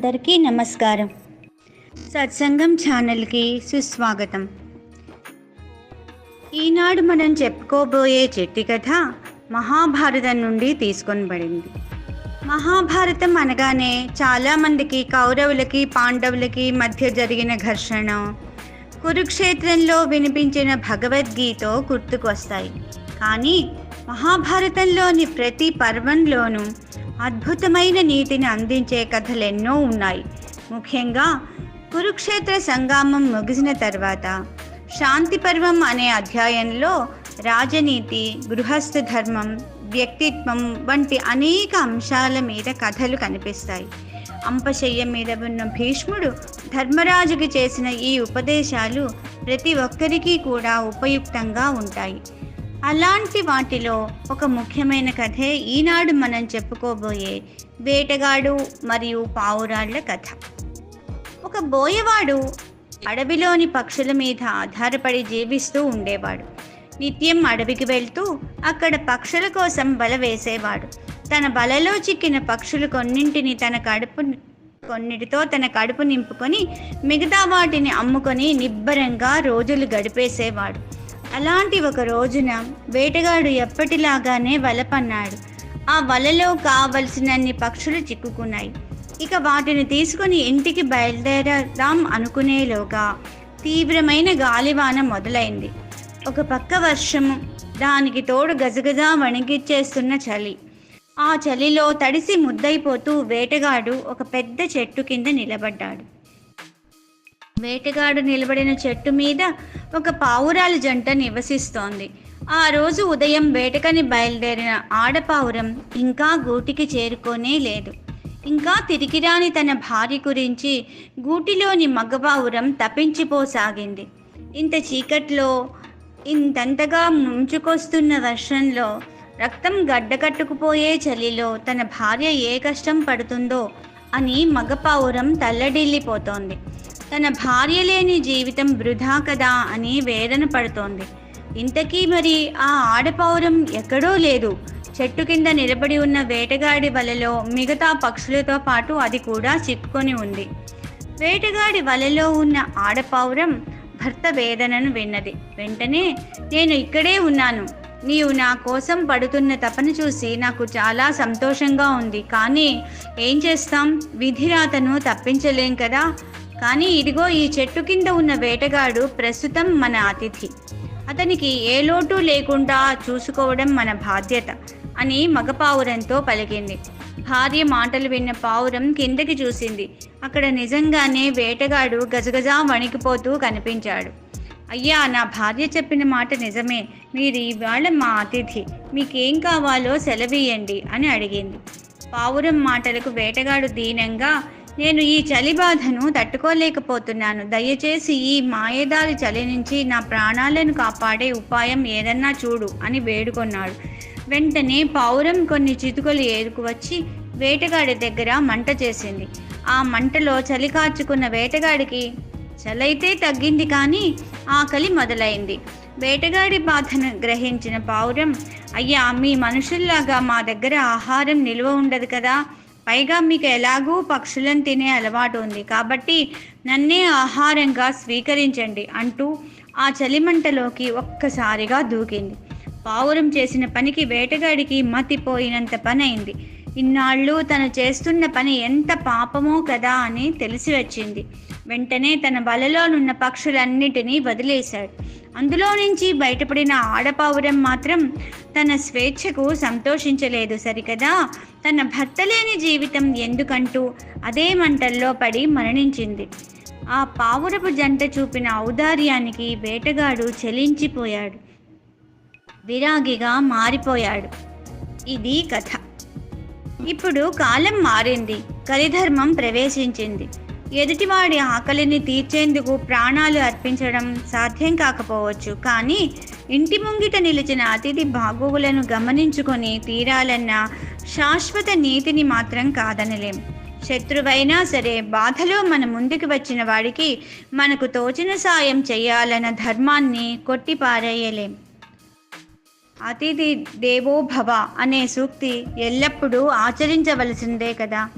అందరికీ నమస్కారం. సత్సంగం ఛానల్కి సుస్వాగతం. ఈనాడు మనం చెప్పుకోబోయే చెట్టి కథ మహాభారతం నుండి తీసుకొనబడింది. మహాభారతం అనగానే చాలామందికి కౌరవులకి పాండవులకి మధ్య జరిగిన ఘర్షణ కురుక్షేత్రంలో వినిపించిన భగవద్గీత గుర్తుకొస్తాయి. కానీ మహాభారతంలోని ప్రతి పర్వంలోనూ అద్భుతమైన నీతిని అందించే కథలెన్నో ఉన్నాయి. ముఖ్యంగా కురుక్షేత్ర సంగ్రామం ముగిసిన తర్వాత శాంతి పర్వం అనే అధ్యాయంలో రాజనీతి గృహస్థ ధర్మం వ్యక్తిత్వం వంటి అనేక అంశాల మీద కథలు కనిపిస్తాయి. అంపశయ్య మీద ఉన్న భీష్ముడు ధర్మరాజుకి చేసిన ఈ ఉపదేశాలు ప్రతి ఒక్కరికి కూడా ఉపయుక్తంగా ఉంటాయి. అలాంటి వాటిలో ఒక ముఖ్యమైన కథే ఈనాడు మనం చెప్పుకోబోయే వేటగాడు మరియు పావురాళ్ళ కథ. ఒక బోయవాడు అడవిలోని పక్షుల మీద ఆధారపడి జీవిస్తూ ఉండేవాడు. నిత్యం అడవికి వెళ్తూ అక్కడ పక్షుల కోసం బల వేసేవాడు. తన బలలో చిక్కిన పక్షులు కొన్నింటిని తన కడుపు కొన్నిటితో తన కడుపు నింపుకొని మిగతా వాటిని అమ్ముకొని నిబ్బరంగా రోజులు గడిపేసేవాడు. అలాంటి ఒక రోజున వేటగాడు ఎప్పటిలాగానే వల పన్నాడు ఆ వలలో కావలసినన్ని పక్షులు చిక్కుకున్నాయి. ఇక వాటిని తీసుకుని ఇంటికి బయలుదేరదాం అనుకునేలోగా తీవ్రమైన గాలివాన మొదలైంది. ఒక పక్క వర్షము దానికి తోడు గజగజ వణిగిచ్చేస్తున్న చలి. ఆ చలిలో తడిసి ముద్దైపోతూ వేటగాడు ఒక పెద్ద చెట్టు కింద నిలబడ్డాడు. వేటగాడు నిలబడిన చెట్టు మీద ఒక పావురాల జంట నివసిస్తోంది. ఆ రోజు ఉదయం వేటకని బయలుదేరిన ఆడపావురం ఇంకా గూటికి చేరుకోనే లేదు. ఇంకా తిరిగిరాని తన భార్య గురించి గూటిలోని మగపావురం తప్పించిపోసాగింది. ఇంత చీకట్లో ఇంతంతగా ముంచుకొస్తున్న వర్షంలో రక్తం గడ్డకట్టుకుపోయే చలిలో తన భార్య ఏ కష్టం పడుతుందో అని మగపావురం తల్లడిల్లిపోతోంది. తన భార్య లేని జీవితం వృధా కదా అని వేదన పడుతోంది. ఇంతకీ మరి ఆ ఆడపౌరం ఎక్కడో లేదు. చెట్టు కింద నిలబడి ఉన్న వేటగాడి వలలో మిగతా పక్షులతో పాటు అది కూడా చిక్కుకొని ఉంది. వేటగాడి వలలో ఉన్న ఆడపౌరం భర్త వేదనను విన్నది. వెంటనే నేను ఇక్కడే ఉన్నాను. నీవు నా కోసం పడుతున్న తపన చూసి నాకు చాలా సంతోషంగా ఉంది. కానీ ఏం చేస్తాం? విధిరాతను తప్పించలేం కదా. కానీ ఇదిగో ఈ చెట్టు కింద ఉన్న వేటగాడు ప్రస్తుతం మన అతిథి. అతనికి ఏ లోటు లేకుండా చూసుకోవడం మన బాధ్యత అని మగపావురంతో పలికింది. భార్య మాటలు విన్న పావురం కిందకి చూసింది. అక్కడ నిజంగానే వేటగాడు గజగజా వణికిపోతూ కనిపించాడు. అయ్యా నా భార్య చెప్పిన మాట నిజమే. మీరు ఇవాళ మా అతిథి. మీకేం కావాలో సెలవీయండి అని అడిగింది. పావురం మాటలకు వేటగాడు దీనంగా నేను ఈ చలి బాధను తట్టుకోలేకపోతున్నాను. దయచేసి ఈ మాయదారి చలి నుంచి నా ప్రాణాలను కాపాడే ఉపాయం ఏదన్నా చూడు అని వేడుకొన్నాడు. వెంటనే పావురం కొన్ని చితుకలు ఏరుకువచ్చి వేటగాడి దగ్గర మంట చేసింది. ఆ మంటలో చలి కాచుకున్న వేటగాడికి చలైతే తగ్గింది కానీ ఆకలి మొదలైంది. వేటగాడి బాధను గ్రహించిన పావురం అయ్యా మీ మనుషుల్లాగా మా దగ్గర ఆహారం నిల్వ ఉండదు కదా. పైగా మీకు ఎలాగూ పక్షులను తినే అలవాటు ఉంది. కాబట్టి నన్నే ఆహారంగా స్వీకరించండి అంటూ ఆ చలిమంటలోకి ఒక్కసారిగా దూకింది. పావురం చేసిన పనికి వేటగాడికి మతిపోయినంత పని అయింది ఇన్నాళ్ళు తను చేస్తున్న పని ఎంత పాపమో కదా అని తెలిసి వచ్చింది. వెంటనే తన బలలోనున్న పక్షులన్నిటినీ వదిలేశాడు. అందులో నుంచి బయటపడిన ఆడపావురం మాత్రం తన స్వేచ్ఛకు సంతోషించలేదు సరికదా. తన భర్త లేని జీవితం ఎందుకంటూ అదే మంటల్లో పడి మరణించింది. ఆ పావురపు జంట చూపిన ఔదార్యానికి వేటగాడు చెలించిపోయాడు. విరాగిగా మారిపోయాడు. ఇది కథ. ఇప్పుడు కాలం మారింది కలిధర్మం ప్రవేశించింది. ఎదుటివాడి ఆకలిని తీర్చేందుకు ప్రాణాలు అర్పించడం సాధ్యం కాకపోవచ్చు కానీ ఇంటి ముంగిట నిలిచిన అతిథి బాగోగులను గమనించుకొని తీరాలన్న శాశ్వత నీతిని మాత్రం కాదనలేం. శత్రువైనా సరే బాధలో మన ముందుకు వచ్చిన వాడికి మనకు తోచిన సాయం చేయాలన్న ధర్మాన్ని కొట్టిపారేయలేం. అతిథి దేవో భవ అనే సూక్తి ఎల్లప్పుడూ ఆచరించవలసిందే కదా.